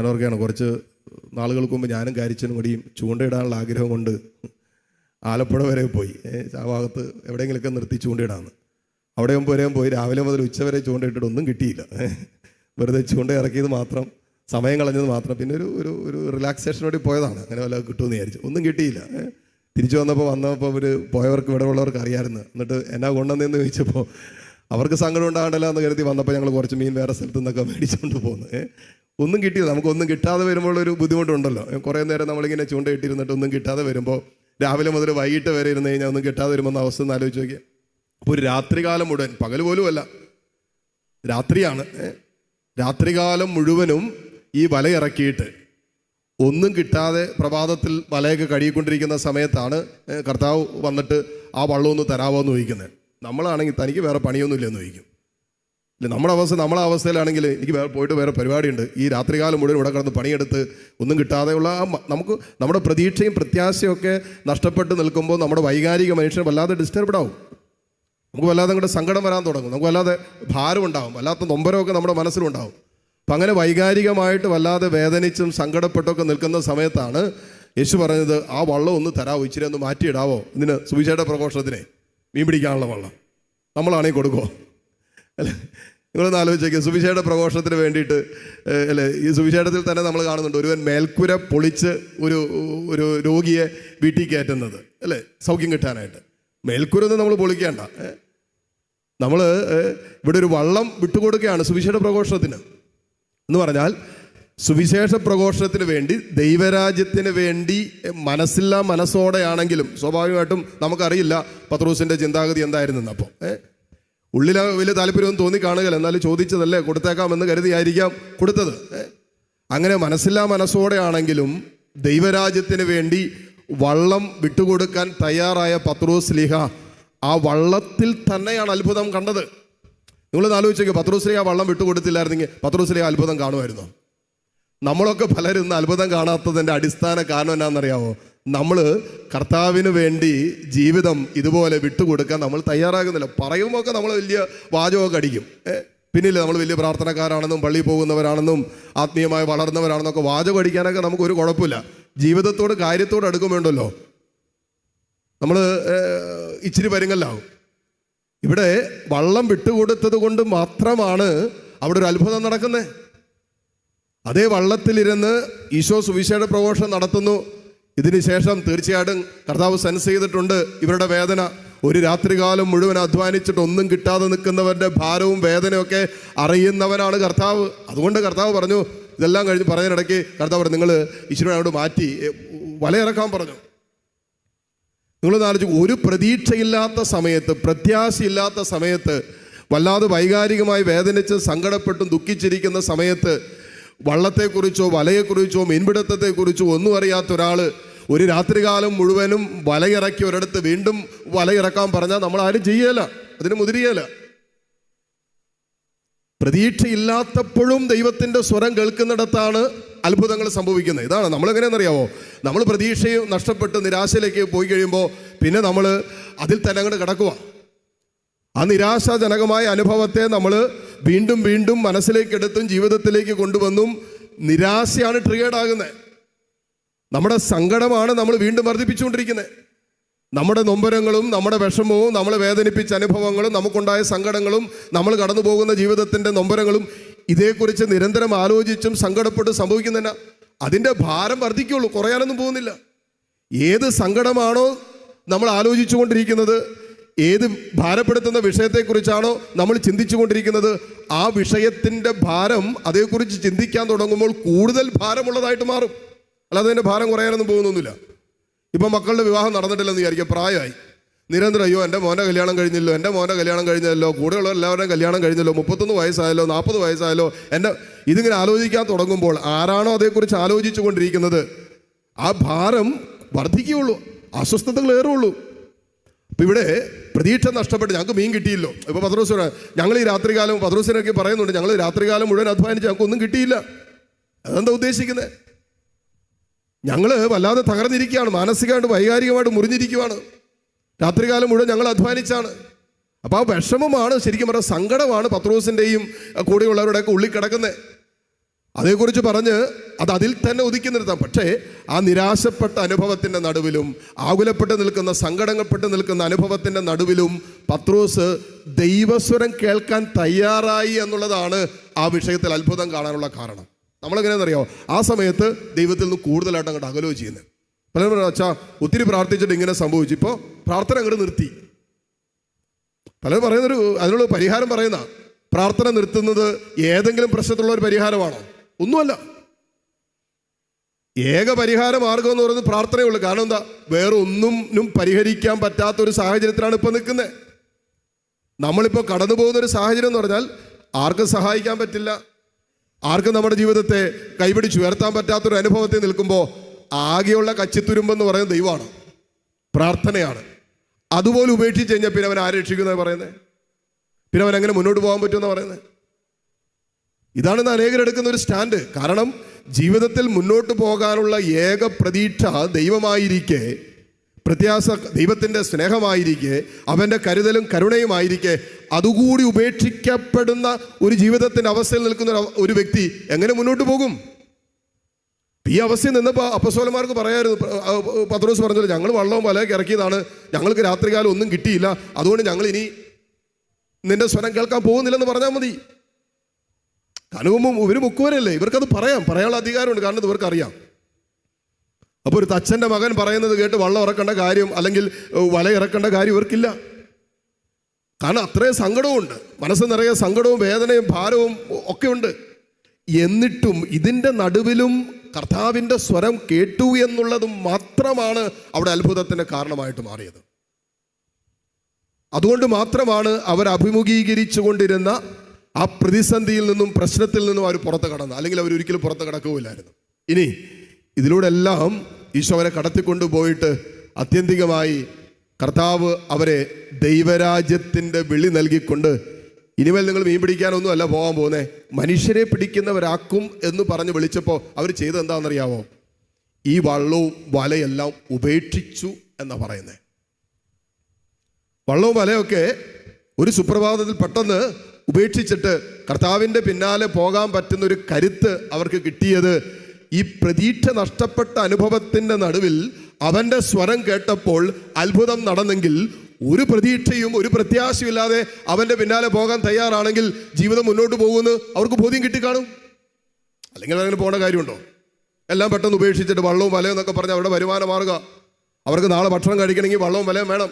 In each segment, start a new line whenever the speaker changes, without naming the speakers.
ഞാനോർക്കുകയാണ് കുറച്ച് നാളുകൾക്ക് മുമ്പ് ഞാനും കാരിച്ചനും കൂടിയും ചൂണ്ടയിടാനുള്ള ആഗ്രഹം കൊണ്ട് ആലപ്പുഴ വരെ പോയി. ആ ഭാഗത്ത് എവിടെയെങ്കിലുമൊക്കെ നിർത്തി ചൂണ്ടയിടാന്ന്. അവിടെ വരെയും പോയി. രാവിലെ മുതൽ ഉച്ച വരെ ചൂണ്ടയിട്ടിട്ട് ഒന്നും കിട്ടിയില്ല. വെറുതെ ചൂണ്ട ഇറക്കിയത് മാത്രം സമയം കളഞ്ഞത് മാത്രം. പിന്നെ ഒരു ഒരു ഒരു റിലാക്സേഷനോടി പോയതാണ്. അങ്ങനെ വല്ല കിട്ടുമെന്ന് വിചാരിച്ചു. ഒന്നും കിട്ടിയില്ല. തിരിച്ചു വന്നപ്പോൾ വന്നപ്പോൾ അവർ പോയവർക്ക് ഇവിടെ ഉള്ളവർക്ക് അറിയാമായിരുന്നു. എന്നിട്ട് എന്നാ കൊണ്ടുവന്നതെന്ന് ചോദിച്ചപ്പോൾ അവർക്ക് സങ്കടം ഉണ്ടാകണ്ടല്ലോ എന്ന് കരുതി വന്നപ്പോൾ ഞങ്ങൾ കുറച്ച് മീൻ വേറെ സ്ഥലത്തു നിന്നൊക്കെ മേടിച്ചുകൊണ്ട് പോകുന്നു. ഒന്നും കിട്ടിയില്ല. നമുക്കൊന്നും കിട്ടാതെ വരുമ്പോൾ ഒരു ബുദ്ധിമുട്ടുണ്ടല്ലോ. കുറേ നേരം നമ്മളിങ്ങനെ ചൂണ്ടയിട്ടിരുന്നിട്ട് ഒന്നും കിട്ടാതെ വരുമ്പോൾ രാവിലെ മുതൽ വൈകിട്ട് വരെ ഇരുന്ന് കഴിഞ്ഞാൽ ഒന്നും കിട്ടാതെ വരുമ്പോൾ എന്ന അവസ്ഥ ഒന്ന് ആലോചിച്ച് നോക്കിയാൽ അപ്പോൾ ഒരു രാത്രികാലം മുഴുവൻ പകൽ പോലുമല്ല രാത്രിയാണ്. രാത്രികാലം മുഴുവനും ഈ വലയിറക്കിയിട്ട് ഒന്നും കിട്ടാതെ പ്രഭാതത്തിൽ വലയൊക്കെ കഴുകിക്കൊണ്ടിരിക്കുന്ന സമയത്താണ് കർത്താവ് വന്നിട്ട് ആ വള്ളം ഒന്ന് തരാമോ എന്ന് ചോദിക്കുന്നത്. നമ്മളാണെങ്കിൽ തനിക്ക് വേറെ പണിയൊന്നുമില്ലെന്ന് ചോദിക്കും. ഇല്ല നമ്മുടെ അവസ്ഥ നമ്മളെ അവസ്ഥയിലാണെങ്കിൽ എനിക്ക് വേറെ പോയിട്ട് വേറെ പരിപാടിയുണ്ട്. ഈ രാത്രികാലം മുഴുവൻ ഇവിടെ കിടന്ന് പണിയെടുത്ത് ഒന്നും കിട്ടാതെയുള്ള നമുക്ക് നമ്മുടെ പ്രതീക്ഷയും പ്രത്യാശയും ഒക്കെ നഷ്ടപ്പെട്ട് നിൽക്കുമ്പോൾ നമ്മുടെ വൈകാരിക മനുഷ്യൻ വല്ലാതെ ഡിസ്റ്റർബ്ഡ് ആവും. നമുക്ക് വല്ലാതെ അങ്ങോട്ട് സങ്കടം വരാൻ തുടങ്ങും. നമുക്ക് വല്ലാതെ ഭാരം ഉണ്ടാവും. വല്ലാത്ത നൊമ്പരമൊക്കെ നമ്മുടെ മനസ്സിലുണ്ടാവും അപ്പം അങ്ങനെ വൈകാരികമായിട്ട് വല്ലാതെ വേദനിച്ചും സങ്കടപ്പെട്ടൊക്കെ നിൽക്കുന്ന സമയത്താണ് യേശു പറഞ്ഞത് ആ വള്ളം ഒന്ന് തരാവോ? ഇച്ചിരി ഒന്ന് മാറ്റിയിടാവോ? ഇതിന് സുവിശേഷ പ്രഘോഷണത്തിനെ മീൻ പിടിക്കാനുള്ള വള്ളം. നമ്മളാണെങ്കിൽ കൊടുക്കുമോ അല്ലേ? നിങ്ങളൊന്ന് ആലോചിച്ചേക്ക്. സുവിശേഷ പ്രഘോഷണത്തിന് വേണ്ടിയിട്ട് അല്ലേ ഈ സുവിശേഷത്തിൽ തന്നെ നമ്മൾ കാണുന്നുണ്ട് ഒരുവൻ മേൽക്കുര പൊളിച്ച് ഒരു ഒരു രോഗിയെ വീട്ടിൽ കയറ്റുന്നത് അല്ലേ സൗഖ്യം കിട്ടാനായിട്ട്. മേൽക്കുരൊന്നും നമ്മൾ പൊളിക്കേണ്ട നമ്മൾ ഇവിടെ ഒരു വള്ളം വിട്ടുകൊടുക്കുകയാണ് സുവിശേഷ പ്രഘോഷണത്തിന്. എന്ന് പറഞ്ഞാൽ സുവിശേഷ പ്രഘോഷണത്തിന് വേണ്ടി ദൈവരാജ്യത്തിന് വേണ്ടി മനസ്സില്ലാ മനസ്സോടെയാണെങ്കിലും സ്വാഭാവികമായിട്ടും നമുക്കറിയില്ല പത്രോസിന്റെ ചിന്താഗതി എന്തായിരുന്നു അപ്പോൾ ഏഹ് ഉള്ളിൽ വലിയ താല്പര്യമൊന്നും തോന്നി കാണുകയില്ല. എന്നാലും ചോദിച്ചതല്ലേ കൊടുത്തേക്കാമെന്ന് കരുതിയായിരിക്കാം കൊടുത്തത്. അങ്ങനെ മനസ്സില്ലാ മനസ്സോടെയാണെങ്കിലും ദൈവരാജ്യത്തിന് വേണ്ടി വള്ളം വിട്ടുകൊടുക്കാൻ തയ്യാറായ പത്രോസ് ലിഹ ആ വള്ളത്തിൽ തന്നെയാണ് അത്ഭുതം കണ്ടത്. നിങ്ങൾ ആലോചിച്ചേക്ക് പത്രോസ് ലിഹ വള്ളം വിട്ടുകൊടുത്തില്ലായിരുന്നെങ്കിൽ പത്രോസ് ലിഹ അത്ഭുതം കാണുമായിരുന്നോ? നമ്മളൊക്കെ പലരും അത്ഭുതം കാണാത്തതിന്റെ അടിസ്ഥാന കാരണം എന്നാണെന്നറിയാമോ നമ്മൾ കർത്താവിന് വേണ്ടി ജീവിതം ഇതുപോലെ വിട്ടുകൊടുക്കാൻ നമ്മൾ തയ്യാറാകുന്നില്ല. പറയുമ്പോൾ നമ്മൾ വലിയ വാചകമൊക്കെ അടിക്കും? പിന്നില്ല നമ്മൾ വലിയ പ്രാർത്ഥനക്കാരാണെന്നും പള്ളിയിൽ പോകുന്നവരാണെന്നും ആത്മീയമായി വളർന്നവരാണെന്നൊക്കെ വാചകം അടിക്കാനൊക്കെ നമുക്ക് ഒരു കുഴപ്പമില്ല. ജീവിതത്തോട് കാര്യത്തോട് അടുക്കുമ്പോണ്ടല്ലോ നമ്മൾ ഇച്ചിരി പരുങ്ങല്ലാവും ഇവിടെ വള്ളം വിട്ടുകൊടുത്തത് കൊണ്ട് മാത്രമാണ് അവിടെ ഒരു അത്ഭുതം നടക്കുന്നത് അതേ വള്ളത്തിലിരുന്ന് ഈശോ സുവിശേഷ പ്രഘോഷണം നടത്തുന്നു. ഇതിനുശേഷം തീർച്ചയായിട്ടും കർത്താവ് സെൻസ് ചെയ്തിട്ടുണ്ട് ഇവരുടെ വേദന. ഒരു രാത്രികാലം മുഴുവൻ അധ്വാനിച്ചിട്ട് ഒന്നും കിട്ടാതെ നിൽക്കുന്നവരുടെ ഭാരവും വേദനയൊക്കെ അറിയുന്നവനാണ് കർത്താവ്. അതുകൊണ്ട് കർത്താവ് പറഞ്ഞു ഇതെല്ലാം കഴിഞ്ഞ് പറഞ്ഞതിനിടയ്ക്ക് കർത്താവ് പറഞ്ഞു നിങ്ങൾ ഈശ്വരനോട് മാറ്റി. വലയിറക്കാൻ പറഞ്ഞു. നിങ്ങൾ ആലോചിച്ചു ഒരു പ്രതീക്ഷയില്ലാത്ത സമയത്ത് പ്രത്യാശയില്ലാത്ത സമയത്ത് വല്ലാതെ വൈകാരികമായി വേദനിച്ച് സങ്കടപ്പെട്ടും ദുഃഖിച്ചിരിക്കുന്ന സമയത്ത് വള്ളത്തെക്കുറിച്ചോ വലയെക്കുറിച്ചോ മീൻപിടുത്തത്തെക്കുറിച്ചോ ഒന്നും അറിയാത്ത ഒരാൾ ഒരു രാത്രികാലം മുഴുവനും വലയിറക്കി ഒരിടത്ത് വീണ്ടും വലയിറക്കാൻ പറഞ്ഞാൽ നമ്മൾ ആരും ചെയ്യല അതിന് മുതിരിയല. പ്രതീക്ഷയില്ലാത്തപ്പോഴും ദൈവത്തിന്റെ സ്വരം കേൾക്കുന്നിടത്താണ് അത്ഭുതങ്ങൾ സംഭവിക്കുന്നത്. ഇതാണ് നമ്മൾ എങ്ങനെയാണെന്നറിയാവോ നമ്മൾ പ്രതീക്ഷയും നഷ്ടപ്പെട്ട് നിരാശയിലേക്ക് പോയി കഴിയുമ്പോൾ പിന്നെ നമ്മൾ അതിൽ തന്നെ അങ്ങോട്ട് കിടക്കുക ആ നിരാശാജനകമായ അനുഭവത്തെ നമ്മൾ വീണ്ടും വീണ്ടും മനസ്സിലേക്ക് എടുത്തും ജീവിതത്തിലേക്ക് കൊണ്ടുവന്നും നിരാശയാണ് ട്രിഗേഡ് ആകുന്നത് നമ്മുടെ സങ്കടമാണ് നമ്മൾ വീണ്ടും വർദ്ധിപ്പിച്ചുകൊണ്ടിരിക്കുന്നത്. നമ്മുടെ നൊമ്പരങ്ങളും നമ്മുടെ വിഷമവും നമ്മളെ വേദനിപ്പിച്ച അനുഭവങ്ങളും നമുക്കുണ്ടായ സങ്കടങ്ങളും നമ്മൾ കടന്നു പോകുന്ന ജീവിതത്തിന്റെ നൊമ്പരങ്ങളും ഇതേക്കുറിച്ച് നിരന്തരം ആലോചിച്ചും സങ്കടപ്പെട്ട് സംഭവിക്കുന്നതിന. അതിന്റെ ഭാരം വർദ്ധിക്കുള്ളൂ കുറയാനൊന്നും പോകുന്നില്ല. ഏത് സങ്കടമാണോ നമ്മൾ ആലോചിച്ചുകൊണ്ടിരിക്കുന്നത് ഏത് ഭാരപ്പെടുത്തുന്ന വിഷയത്തെക്കുറിച്ചാണോ നമ്മൾ ചിന്തിച്ചുകൊണ്ടിരിക്കുന്നത് ആ വിഷയത്തിന്റെ ഭാരം അതേക്കുറിച്ച് ചിന്തിക്കാൻ തുടങ്ങുമ്പോൾ കൂടുതൽ ഭാരമുള്ളതായിട്ട് മാറും. അല്ലാതെ അതിന്റെ ഭാരം കുറയാനൊന്നും പോകുന്നൊന്നുമില്ല. ഇപ്പം മക്കളുടെ വിവാഹം നടന്നിട്ടില്ലെന്ന് വിചാരിക്കുക പ്രായമായി. നിരന്തരം അയ്യോ എന്റെ മോനെ കല്യാണം കഴിഞ്ഞല്ലോ എന്റെ മോനെ കല്യാണം കഴിഞ്ഞല്ലോ കൂടെയുള്ള എല്ലാവരുടെയും കല്യാണം കഴിഞ്ഞല്ലോ മുപ്പത്തൊന്ന് വയസ്സായല്ലോ നാൽപ്പത് വയസ്സായല്ലോ എന്റെ ഇതിങ്ങനെ ആലോചിക്കാൻ തുടങ്ങുമ്പോൾ ആരാണോ അതേക്കുറിച്ച് ആലോചിച്ചു കൊണ്ടിരിക്കുന്നത് ആ ഭാരം വർദ്ധിക്കുകയുള്ളൂ. അസ്വസ്ഥതകൾ ഏറുള്ളൂ. അപ്പം ഇവിടെ പ്രതീക്ഷ നഷ്ടപ്പെട്ട് ഞങ്ങൾക്ക് മീൻ കിട്ടിയില്ലോ. ഇപ്പോൾ പത്രോസ് പറയാം, ഞങ്ങൾ ഈ രാത്രികാലം പത്രോസിനൊക്കെ പറയുന്നുണ്ട് ഞങ്ങൾ രാത്രികാലം മുഴുവൻ അധ്വാനിച്ച് ഞങ്ങൾക്ക് ഒന്നും കിട്ടിയില്ല. അതെന്താ ഉദ്ദേശിക്കുന്നത് ഞങ്ങൾ വല്ലാതെ തകർന്നിരിക്കുകയാണ്. മാനസികമായിട്ട് വൈകാരികമായിട്ട് മുറിഞ്ഞിരിക്കുകയാണ് രാത്രികാലം മുഴുവൻ ഞങ്ങൾ അധ്വാനിച്ചാണ്. അപ്പോൾ ആ വിഷമമാണ് ശരിക്കും പറഞ്ഞാൽ സങ്കടമാണ് പത്രോസിന്റെയും കൂടെയുള്ളവരുടെയൊക്കെ ഉള്ളിൽ കിടക്കുന്നത്. അതേക്കുറിച്ച് പറഞ്ഞ് അത് അതിൽ തന്നെ ഒതുക്കി നിർത്താം. പക്ഷേ ആ നിരാശപ്പെട്ട അനുഭവത്തിന്റെ നടുവിലും ആകുലപ്പെട്ട് നിൽക്കുന്ന സങ്കടങ്ങൾപ്പെട്ട് നിൽക്കുന്ന അനുഭവത്തിന്റെ നടുവിലും പത്രോസ് ദൈവസ്വരം കേൾക്കാൻ തയ്യാറായി എന്നുള്ളതാണ് ആ വിഷയത്തിൽ അത്ഭുതം കാണാനുള്ള കാരണം. നമ്മളെങ്ങനെയാണെന്നറിയോ? ആ സമയത്ത് ദൈവത്തിൽ നിന്ന് കൂടുതലായിട്ട് അങ്ങോട്ട് അകലോ ചെയ്യുന്നത്. പലരും പറഞ്ഞു അച്ഛാ ഒത്തിരി പ്രാർത്ഥിച്ചിട്ട് ഇങ്ങനെ സംഭവിച്ചു. ഇപ്പോൾ പ്രാർത്ഥന അങ്ങോട്ട് നിർത്തി. പലരും പറയുന്നൊരു അതിനുള്ള പരിഹാരം പറയുന്ന പ്രാർത്ഥന നിർത്തുന്നത് ഏതെങ്കിലും പ്രശ്നത്തിലുള്ള ഒരു പരിഹാരമാണോ? ഒന്നുമല്ല. ഏക പരിഹാര മാർഗം എന്ന് പറയുന്നത് പ്രാർത്ഥനയുള്ളൂ കാരണം എന്താ? വേറെ ഒന്നും പരിഹരിക്കാൻ പറ്റാത്ത ഒരു സാഹചര്യത്തിലാണ് ഇപ്പോൾ നിൽക്കുന്നത്. നമ്മളിപ്പോൾ കടന്നു പോകുന്ന ഒരു സാഹചര്യം എന്ന് പറഞ്ഞാൽ ആർക്കും സഹായിക്കാൻ പറ്റില്ല. ആർക്കും നമ്മുടെ ജീവിതത്തെ കൈപിടിച്ച് ഉയർത്താൻ പറ്റാത്തൊരു അനുഭവത്തിൽ നിൽക്കുമ്പോൾ ആകെയുള്ള കച്ചിത്തുരുമ്പെന്ന് പറയുന്നത് ദൈവമാണ്. പ്രാർത്ഥനയാണ്. അതുപോലെ ഉപേക്ഷിച്ച് കഴിഞ്ഞാൽ പിന്നെ അവൻ ആരെ രക്ഷിക്കുന്നത് പറയുന്നത് പിന്നെ അവൻ എങ്ങനെ മുന്നോട്ട് പോകാൻ പറ്റുമെന്ന് പറയുന്നത് ഇതാണ് ഇന്ന് അനേകരെടുക്കുന്ന ഒരു സ്റ്റാൻഡ്. കാരണം ജീവിതത്തിൽ മുന്നോട്ട് പോകാനുള്ള ഏക പ്രതീക്ഷ ദൈവമായിരിക്കെ പ്രത്യാസ ദൈവത്തിന്റെ സ്നേഹമായിരിക്കെ അവന്റെ കരുതലും കരുണയുമായിരിക്കെ അതുകൂടി ഉപേക്ഷിക്കപ്പെടുന്ന ഒരു ജീവിതത്തിന്റെ അവസ്ഥയിൽ നിൽക്കുന്ന ഒരു- വ്യക്തി എങ്ങനെ മുന്നോട്ട് പോകും? ഈ അവസ്ഥയിൽ നിന്നപ്പോൾ അപ്പസോലന്മാർക്ക് പറയായിരുന്നു പത്രോസ് പറഞ്ഞത് ഞങ്ങൾ വള്ളവും വലയൊക്കെ ഇറക്കിയതാണ് ഞങ്ങൾക്ക് രാത്രികാലം ഒന്നും കിട്ടിയില്ല അതുകൊണ്ട് ഞങ്ങൾ ഇനി നിന്റെ സ്വരം കേൾക്കാൻ പോകുന്നില്ലെന്ന് പറഞ്ഞാൽ മതി. കനുകുമ്പം ഇവർ മുക്കുവരല്ലേ ഇവർക്കത് പറയാം പറയാനുള്ള അധികാരമുണ്ട് കാരണം ഇവർക്ക് അറിയാം അപ്പോൾ ഒരു തച്ചന്റെ മകൻ പറയുന്നത് കേട്ട് വള്ളം ഇറക്കേണ്ട കാര്യം അല്ലെങ്കിൽ വല ഇറക്കേണ്ട കാര്യം ഇവർക്കില്ല. കാരണം അത്രയും സങ്കടവുമുണ്ട്. മനസ്സ് നിറയെ സങ്കടവും വേദനയും ഭാരവും ഒക്കെ ഉണ്ട്. എന്നിട്ടും ഇതിന്റെ നടുവിലും കർത്താവിന്റെ സ്വരം കേട്ടു എന്നുള്ളത് മാത്രമാണ് അവിടെ അത്ഭുതത്തിന് കാരണമായിട്ട് മാറിയത്. അതുകൊണ്ട് മാത്രമാണ് അവർ അഭിമുഖീകരിച്ചു കൊണ്ടിരുന്ന ആ പ്രതിസന്ധിയിൽ നിന്നും പ്രശ്നത്തിൽ നിന്നും അവർ പുറത്ത് കടന്നു അല്ലെങ്കിൽ അവർ ഒരിക്കലും പുറത്ത് കടക്കുകയില്ലായിരുന്നു. ഇനി ഇതിലൂടെ എല്ലാം ഈശോ അവരെ കടത്തിക്കൊണ്ടുപോയിട്ട് ആത്യന്തികമായി കർത്താവ് അവരെ ദൈവരാജ്യത്തിന്റെ വിളി നൽകിക്കൊണ്ട് ഇനിമേൽ നിങ്ങൾ മീൻ പിടിക്കാനൊന്നും അല്ല പോകാൻ പോകുന്നേ. മനുഷ്യരെ പിടിക്കുന്നവരാക്കും എന്ന് പറഞ്ഞ് വിളിച്ചപ്പോൾ അവർ ചെയ്തത് എന്താണെന്നറിയാവോ? ഈ വള്ളവും വലയെല്ലാം ഉപേക്ഷിച്ചു എന്നാ പറയുന്നത് വള്ളവും വലയൊക്കെ ഒരു സുപ്രഭാതത്തിൽ പെട്ടെന്ന് ഉപേക്ഷിച്ചിട്ട് കർത്താവിന്റെ പിന്നാലെ പോകാൻ പറ്റുന്ന ഒരു കരുത്ത് അവർക്ക് കിട്ടിയത് ഈ പ്രതീക്ഷ നഷ്ടപ്പെട്ട അനുഭവത്തിന്റെ നടുവിൽ അവന്റെ സ്വരം കേട്ടപ്പോൾ അത്ഭുതം നടന്നെങ്കിൽ ഒരു പ്രതീക്ഷയും ഒരു പ്രത്യാശയുമില്ലാതെ അവന്റെ പിന്നാലെ പോകാൻ തയ്യാറാണെങ്കിൽ ജീവിതം മുന്നോട്ട് പോകുമെന്ന് അവർക്ക് ബോധ്യം കിട്ടിക്കാണും? അല്ലെങ്കിൽ അങ്ങനെ പോകേണ്ട കാര്യമുണ്ടോ? എല്ലാം പെട്ടെന്ന് ഉപേക്ഷിച്ചിട്ട് വള്ളവും വലയും എന്നൊക്കെ പറഞ്ഞ് അവരുടെ വരുമാന മാർഗ അവർക്ക് നാളെ ഭക്ഷണം കഴിക്കണമെങ്കിൽ വള്ളവും വലയും വേണം.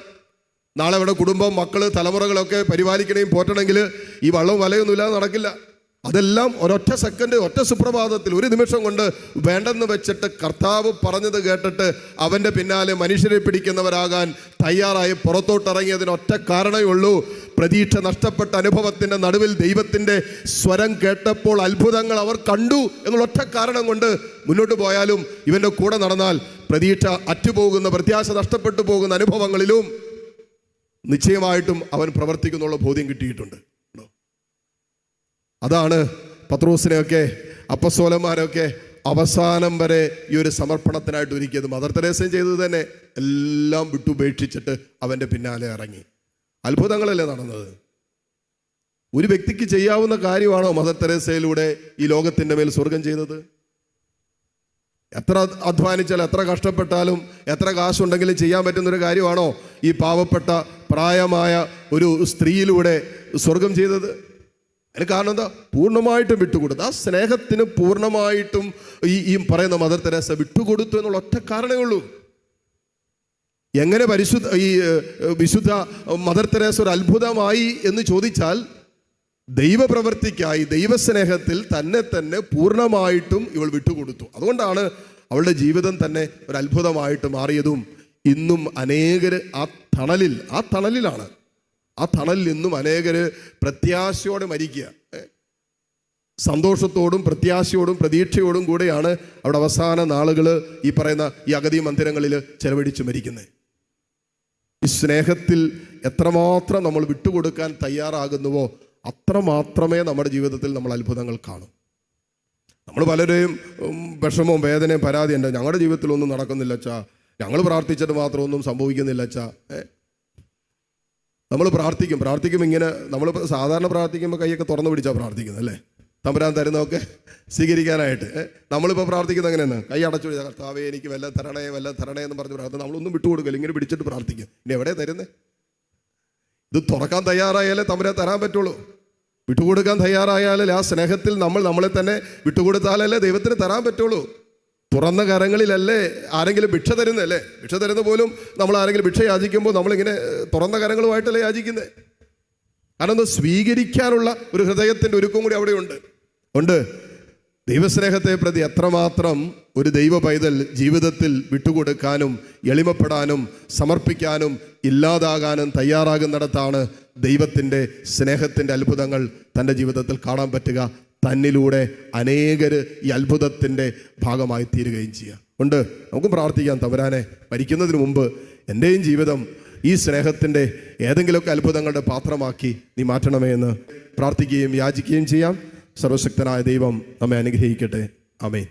നാളെ അവിടെ കുടുംബം മക്കൾ തലമുറകളൊക്കെ പരിപാലിക്കണമെങ്കിൽ പോറ്റണമെങ്കിൽ ഈ വള്ളവും വലയൊന്നും ഇല്ലാതെ നടക്കില്ല. അതെല്ലാം ഒരൊറ്റ സെക്കൻഡ് ഒറ്റ സുപ്രഭാതത്തിൽ ഒരു നിമിഷം കൊണ്ട് വേണ്ടെന്ന് വെച്ചിട്ട് കർത്താവ് പറഞ്ഞത് കേട്ടിട്ട് അവന്റെ പിന്നാലെ മനുഷ്യരെ പിടിക്കുന്നവരാകാൻ തയ്യാറായി പുറത്തോട്ടിറങ്ങിയതിന് ഒറ്റ കാരണമേ ഉള്ളൂ പ്രതീക്ഷ നഷ്ടപ്പെട്ട അനുഭവത്തിന്റെ നടുവിൽ ദൈവത്തിന്റെ സ്വരം കേട്ടപ്പോൾ അത്ഭുതങ്ങൾ അവർ കണ്ടു എന്നുള്ള ഒറ്റ കാരണം കൊണ്ട് മുന്നോട്ട് പോയാലും ഇവന്റെ കൂടെ നടന്നാൽ പ്രതീക്ഷ അറ്റുപോകുന്ന പ്രത്യാശ നഷ്ടപ്പെട്ടു പോകുന്ന അനുഭവങ്ങളിലും നിശ്ചയമായിട്ടും അവൻ പ്രവർത്തിക്കുന്നുള്ള ബോധ്യം കിട്ടിയിട്ടുണ്ട്? അതാണ് പത്രോസിനെയൊക്കെ അപ്പസോലന്മാരൊക്കെ അവസാനം വരെ ഈ ഒരു സമർപ്പണത്തിനായിട്ട് ഒരുക്കിയത്. മദർ തെരേസയും ചെയ്തത് തന്നെ എല്ലാം വിട്ടുപേക്ഷിച്ചിട്ട് അവന്റെ പിന്നാലെ ഇറങ്ങി. അത്ഭുതങ്ങളല്ലേ നടന്നത്? ഒരു വ്യക്തിക്ക് ചെയ്യാവുന്ന കാര്യമാണോ മദർ തെരേസയിലൂടെ ഈ ലോകത്തിന്റെ മേൽ സ്വർഗം ചെയ്തത്? എത്ര അധ്വാനിച്ചാൽ എത്ര കഷ്ടപ്പെട്ടാലും എത്ര കാശുണ്ടെങ്കിലും ചെയ്യാൻ പറ്റുന്ന ഒരു കാര്യമാണോ ഈ പാവപ്പെട്ട പ്രായമായ ഒരു സ്ത്രീയിലൂടെ സ്വർഗം ചെയ്തത്? അതിന് കാരണം എന്താ? പൂർണമായിട്ടും വിട്ടുകൊടുത്തു. ആ സ്നേഹത്തിന് പൂർണമായിട്ടും ഈ ഈ പറയുന്ന മദർ തെരേസ വിട്ടുകൊടുത്തു എന്നുള്ള ഒറ്റ കാരണമേ ഉള്ളൂ. എങ്ങനെ പരിശുദ്ധ ഈ വിശുദ്ധ മദർ തെരേസ ഒരു അത്ഭുതമായി എന്ന് ചോദിച്ചാൽ ദൈവപ്രവൃത്തിക്കായി ദൈവസ്നേഹത്തിൽ തന്നെ തന്നെ പൂർണമായിട്ടും ഇവൾ വിട്ടുകൊടുത്തു. അതുകൊണ്ടാണ് അവളുടെ ജീവിതം തന്നെ ഒരു അത്ഭുതമായിട്ട് മാറിയതും ഇന്നും അനേകർ ആ തണലിൽ ആ തണലിലാണ്. ആ തണലിൽ നിന്നും അനേകർ പ്രത്യാശയോടെ മരിക്കുക. സന്തോഷത്തോടും പ്രത്യാശയോടും പ്രതീക്ഷയോടും കൂടെയാണ് അവിടെ അവസാന നാളുകൾ ഈ പറയുന്ന ഈ അഗതി മന്ദിരങ്ങളിൽ ചെലവഴിച്ച് മരിക്കുന്നത് ഈ സ്നേഹത്തിൽ എത്രമാത്രം നമ്മൾ വിട്ടുകൊടുക്കാൻ തയ്യാറാകുന്നുവോ അത്രമാത്രമേ നമ്മുടെ ജീവിതത്തിൽ നമ്മൾ അത്ഭുതങ്ങൾ കാണും. നമ്മൾ പലരെയും വിഷമവും വേദനയും പരാതിയുണ്ട് ഞങ്ങളുടെ ജീവിതത്തിൽ ഒന്നും നടക്കുന്നില്ല അച്ഛാ. ഞങ്ങൾ പ്രാർത്ഥിച്ചിട്ട് മാത്രം ഒന്നും സംഭവിക്കുന്നില്ല അച്ഛാ. നമ്മൾ പ്രാർത്ഥിക്കും. പ്രാർത്ഥിക്കും ഇങ്ങനെ നമ്മൾ സാധാരണ പ്രാർത്ഥിക്കുമ്പോൾ കൈയൊക്കെ തുറന്നു പിടിച്ചാൽ പ്രാർത്ഥിക്കുന്നത് അല്ലേ? തമ്പുരാൻ തരുന്നതൊക്കെ സ്വീകരിക്കാനായിട്ട്. നമ്മളിപ്പോൾ പ്രാർത്ഥിക്കുന്നത് അങ്ങനെയാണ് കൈ അടച്ചു കർത്താവേ എനിക്ക് വല്ല തരണേ വല്ല തരണേ എന്ന് പറഞ്ഞു പ്രാർത്ഥന നമ്മളൊന്നും വിട്ടുകൊടുക്കില്ല ഇങ്ങനെ പിടിച്ചിട്ട് പ്രാർത്ഥിക്കും. ഇനി എവിടെ തരുന്നേ? ഇത് തുറക്കാൻ തയ്യാറായാലേ തമ്പുരാൻ തരാൻ പറ്റുള്ളൂ. വിട്ടുകൊടുക്കാൻ തയ്യാറായാലേ ആ സ്നേഹത്തിൽ നമ്മൾ നമ്മളെ തന്നെ വിട്ടുകൊടുത്താലല്ലേ ദൈവത്തിന് തരാൻ പറ്റുള്ളൂ. തുറന്ന കരങ്ങളിലല്ലേ ആരെങ്കിലും ഭിക്ഷ തരുന്നല്ലേ ഭിക്ഷ തരുന്ന പോലും നമ്മൾ ആരെങ്കിലും ഭിക്ഷ യാചിക്കുമ്പോൾ നമ്മളിങ്ങനെ തുറന്ന കരങ്ങളുമായിട്ടല്ലേ യാചിക്കുന്നത് കാരണം സ്വീകരിക്കാനുള്ള ഒരു ഹൃദയത്തിന്റെ ഒരുക്കം കൂടി അവിടെയുണ്ട് ഉണ്ട്. ദൈവസ്നേഹത്തെ പ്രതി എത്രമാത്രം ഒരു ദൈവ പൈതൽ ജീവിതത്തിൽ വിട്ടുകൊടുക്കാനും എളിമപ്പെടാനും സമർപ്പിക്കാനും ഇല്ലാതാകാനും തയ്യാറാകുന്നിടത്താണ് ദൈവത്തിന്റെ സ്നേഹത്തിന്റെ അത്ഭുതങ്ങൾ തന്റെ ജീവിതത്തിൽ കാണാൻ പറ്റുക തന്നിലൂടെ അനേകര് ഈ അത്ഭുതത്തിന്റെ ഭാഗമായി തീരുകയും ചെയ്യുക ഉണ്ട്? നമുക്ക് പ്രാർത്ഥിക്കാം. തവരാനെ മരിക്കുന്നതിന് മുമ്പ് എന്റെയും ജീവിതം ഈ സ്നേഹത്തിന്റെ ഏതെങ്കിലുമൊക്കെ അത്ഭുതങ്ങളുടെ പാത്രമാക്കി നീ മാറ്റണമേ എന്ന് പ്രാർത്ഥിക്കുകയും യാചിക്കുകയും ചെയ്യാം. സർവശക്തനായ ദൈവം നമ്മെ അനുഗ്രഹിക്കട്ടെ. അമേൻ